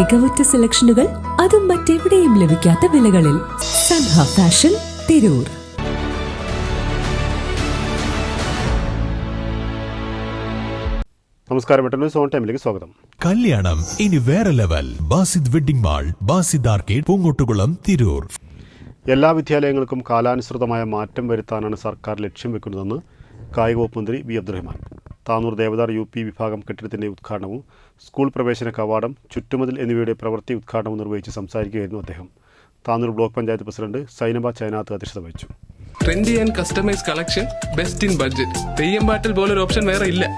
മികവുറ്റ സെലക്ഷനുകൾ അതും മറ്റെവിടെയും ലഭിക്കാത്ത വിലകളിൽ സൻഹ ഫാഷൻ തിരൂർ. നമസ്കാരം വെട്ടന്നൂർ സോൺ ടൈമിലേക്ക് സ്വാഗതം. കല്യാണം ഇനി വേറെ level. Basid wedding mall Basid arcade Poongottukulam Tirur. എല്ലാ വിദ്യാലയങ്ങൾക്കും കാലാനുസൃതമായ മാറ്റം വരുത്താനാണ് സർക്കാർ ലക്ഷ്യം വെക്കുന്നതെന്ന് കായിക വകുപ്പ് മന്ത്രി V Abdurahman. Tanur Devadhar U P വിഭാഗം കെട്ടിടത്തിന്റെ ഉദ്ഘാടനവും സ്കൂൾ പ്രവേശന കവാടം ചുറ്റുമതിൽ എന്നിവയുടെ പ്രവൃത്തി ഉദ്ഘാടനവും നിർവഹിച്ച് സംസാരിക്കുകയായിരുന്നു അദ്ദേഹം. താനൂർ ബ്ലോക്ക് പഞ്ചായത്ത് പ്രസിഡന്റ് സൈനബ ചൈനാത്ത് അധ്യക്ഷത വഹിച്ചു. Trendy and customise collection best in budget. Theyyam പാട്ടിൽ ഓപ്ഷൻ വേറെ ഇല്ല.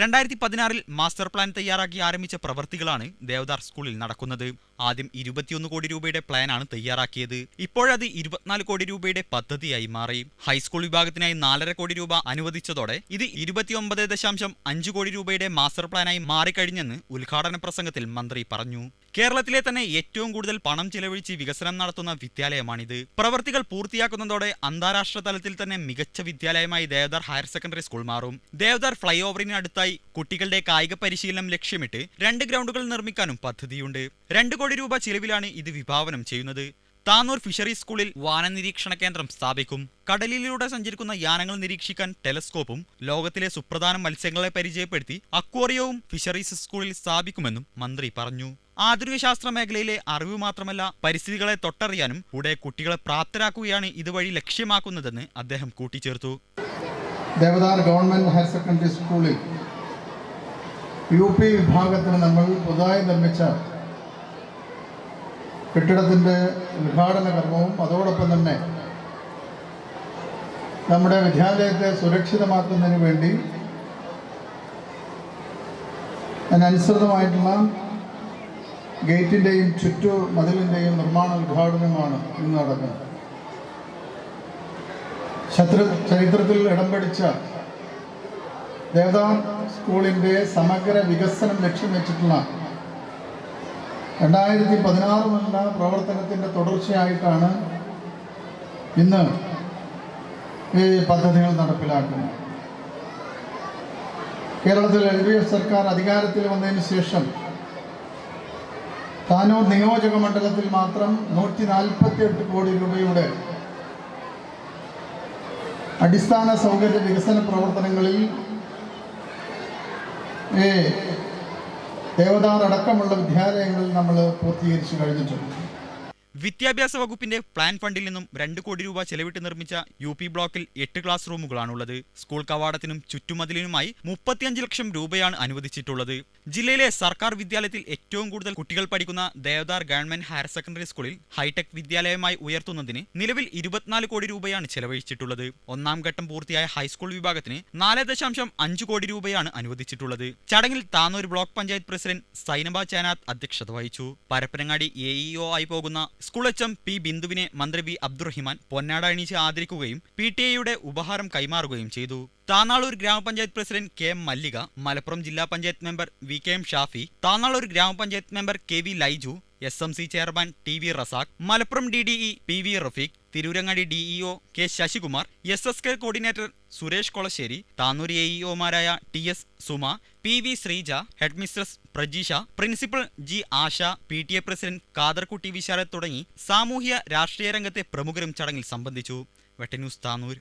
രണ്ടായിരത്തി പതിനാറിൽ മാസ്റ്റർ പ്ലാൻ തയ്യാറാക്കി ആരംഭിച്ച പ്രവൃത്തികളാണ് ദേവദാർ സ്കൂളിൽ നടക്കുന്നത്. ആദ്യം ഇരുപത്തിയൊന്ന് കോടി രൂപയുടെ പ്ലാനാണ് തയ്യാറാക്കിയത്. ഇപ്പോഴത് ഇരുപത്തിനാല് കോടി രൂപയുടെ പദ്ധതിയായി മാറി. ഹൈസ്കൂൾ വിഭാഗത്തിനായി നാലര കോടി രൂപ അനുവദിച്ചതോടെ ഇത് ഇരുപത്തിയൊമ്പത് ദശാംശം അഞ്ച് കോടി രൂപയുടെ മാസ്റ്റർ പ്ലാനായി മാറിക്കഴിഞ്ഞെന്ന് ഉദ്ഘാടന പ്രസംഗത്തിൽ മന്ത്രി പറഞ്ഞു. കേരളത്തിലെ തന്നെ ഏറ്റവും കൂടുതൽ പണം ചിലവഴിച്ച് വികസനം നടത്തുന്ന വിദ്യാലയമാണിത്. പ്രവർത്തികൾ പൂർത്തിയാക്കുന്നതോടെ അന്താരാഷ്ട്ര തലത്തിൽ തന്നെ മികച്ച വിദ്യാലയമായി ദേവദാർ ഹയർ സെക്കൻഡറി സ്കൂൾ മാറും. ദേവദാർ ഫ്ലൈ ഓവറിന് അടുത്തായി കുട്ടികളുടെ കായിക പരിശീലനം ലക്ഷ്യമിട്ട് രണ്ട് ഗ്രൗണ്ടുകൾ നിർമ്മിക്കാനും പദ്ധതിയുണ്ട്. രണ്ട് കോടി രൂപ ചിലവിലാണ് ഇത് വിഭാവനം ചെയ്യുന്നത്. താനൂർ ഫിഷറീസ് സ്കൂളിൽ വാനനിരീക്ഷണ കേന്ദ്രം സ്ഥാപിക്കും. കടലിലൂടെ സഞ്ചരിക്കുന്ന യാനങ്ങൾ നിരീക്ഷിക്കാൻ ടെലസ്കോപ്പും ലോകത്തിലെ സുപ്രധാന മത്സ്യങ്ങളെ പരിചയപ്പെടുത്തി അക്വേറിയവും ഫിഷറീസ് സ്കൂളിൽ സ്ഥാപിക്കുമെന്നും മന്ത്രി പറഞ്ഞു. ആധുനിക ശാസ്ത്ര മേഖലയിലെ അറിവ് മാത്രമല്ല പരിസ്ഥിതികളെ തൊട്ടറിയാനും കൂടെ കുട്ടികളെ പ്രാപ്തരാക്കുകയാണ് ഇതുവഴി ലക്ഷ്യമാക്കുന്നതെന്ന് അദ്ദേഹം കൂട്ടിച്ചേർത്തു. ദേവദാർ ഗവൺമെന്റ് ഹയർ സെക്കൻഡറി സ്കൂളിൽ യു പി വിഭാഗത്തിന് നമ്മൾ പുതുതായി നിർമ്മിച്ച കെട്ടിടത്തിന്റെ ഉദ്ഘാടന കർമ്മവും അതോടൊപ്പം തന്നെ നമ്മുടെ വിദ്യാലയത്തെ സുരക്ഷിതമാക്കുന്നതിന് വേണ്ടി അതിനനുസൃതമായിട്ടുള്ള ഗേറ്റിന്റെയും ചുറ്റു മതിലിന്റെയും നിർമ്മാണ ഉദ്ഘാടനമാണ് ഇന്ന് നടക്കുന്നത്. ശത്രു ചരിത്രത്തിൽ ഇടം പിടിച്ച ദേവദാർ സ്കൂളിന്റെ സമഗ്ര വികസനം ലക്ഷ്യം വെച്ചിട്ടുള്ള രണ്ടായിരത്തി പതിനാറ് മുതലുള്ള പ്രവർത്തനത്തിന്റെ തുടർച്ചയായിട്ടാണ് ഇന്ന് ഈ പദ്ധതികൾ നടപ്പിലാക്കുന്നത്. കേരളത്തിൽ എൽ ഡി എഫ് സർക്കാർ അധികാരത്തിൽ വന്നതിന് ശേഷം താനൂർ നിയോജക മണ്ഡലത്തിൽ മാത്രം നൂറ്റി നാൽപ്പത്തി എട്ട് കോടി രൂപയുടെ അടിസ്ഥാന സൗകര്യ വികസന പ്രവർത്തനങ്ങളിൽ ഈ ദേവദാർ അടക്കമുള്ള വിദ്യാലയങ്ങളിൽ നമ്മൾ പൂർത്തീകരിച്ചു കഴിഞ്ഞിട്ടുണ്ട്. വിദ്യാഭ്യാസ വകുപ്പിന്റെ പ്ലാൻ ഫണ്ടിൽ നിന്നും രണ്ട് കോടി രൂപ ചെലവിട്ട് നിർമ്മിച്ച യു പി ബ്ലോക്കിൽ എട്ട് ക്ലാസ് റൂമുകളാണുള്ളത്. സ്കൂൾ കവാടത്തിനും ചുറ്റുമതിലിനുമായി മുപ്പത്തിയഞ്ച് ലക്ഷം രൂപയാണ് അനുവദിച്ചിട്ടുള്ളത്. ജില്ലയിലെ സർക്കാർ വിദ്യാലയത്തിൽ ഏറ്റവും കൂടുതൽ കുട്ടികൾ പഠിക്കുന്ന ദേവദാർ ഗവൺമെന്റ് ഹയർ സെക്കൻഡറി സ്കൂളിൽ ഹൈടെക് വിദ്യാലയമായി ഉയർത്തുന്നതിന് നിലവിൽ ഇരുപത്തിനാല് കോടി രൂപയാണ് ചെലവഴിച്ചിട്ടുള്ളത്. ഒന്നാം ഘട്ടം പൂർത്തിയായ ഹൈസ്കൂൾ വിഭാഗത്തിന് നാല് ദശാംശം അഞ്ച് കോടി രൂപയാണ് അനുവദിച്ചിട്ടുള്ളത്. ചടങ്ങിൽ താനൂർ ബ്ലോക്ക് പഞ്ചായത്ത് പ്രസിഡന്റ് സൈനബ ചാനാത്ത് അധ്യക്ഷത വഹിച്ചു. പരപ്പനങ്ങാടി എഇഒ ഇഒ ആയി പോകുന്ന എം പി ബിന്ദുവിനെ മന്ത്രി വി അബ്ദുറഹിമാൻ പൊന്നാട അണിയിച്ച് ആദരിക്കുകയും പി ടി എയുടെ ഉപഹാരം കൈമാറുകയും ചെയ്തു. താനാളൂർ ഗ്രാമപഞ്ചായത്ത് president K M Mallika Malappuram ജില്ലാ panchayat member V K M Shafi Tanalur ഗ്രാമപഞ്ചായത്ത് member K V Laiju S M C chairman T V Razak Malappuram D D E P V Rafeeq Tirurangadi D E O K Sasikumar S S K coordinator Suresh Kolassery Tanur എഇഒമാരായ ഇഒമാരായ T S Suma P V Sreeja headmistress Prajeesha principal G Asha P T A president Kadarkutty വിശാല തുടങ്ങി സാമൂഹ്യ രാഷ്ട്രീയ രംഗത്തെ പ്രമുഖരും ചടങ്ങിൽ സംബന്ധിച്ചു. വെട്ടന്യൂസ് താനൂർ.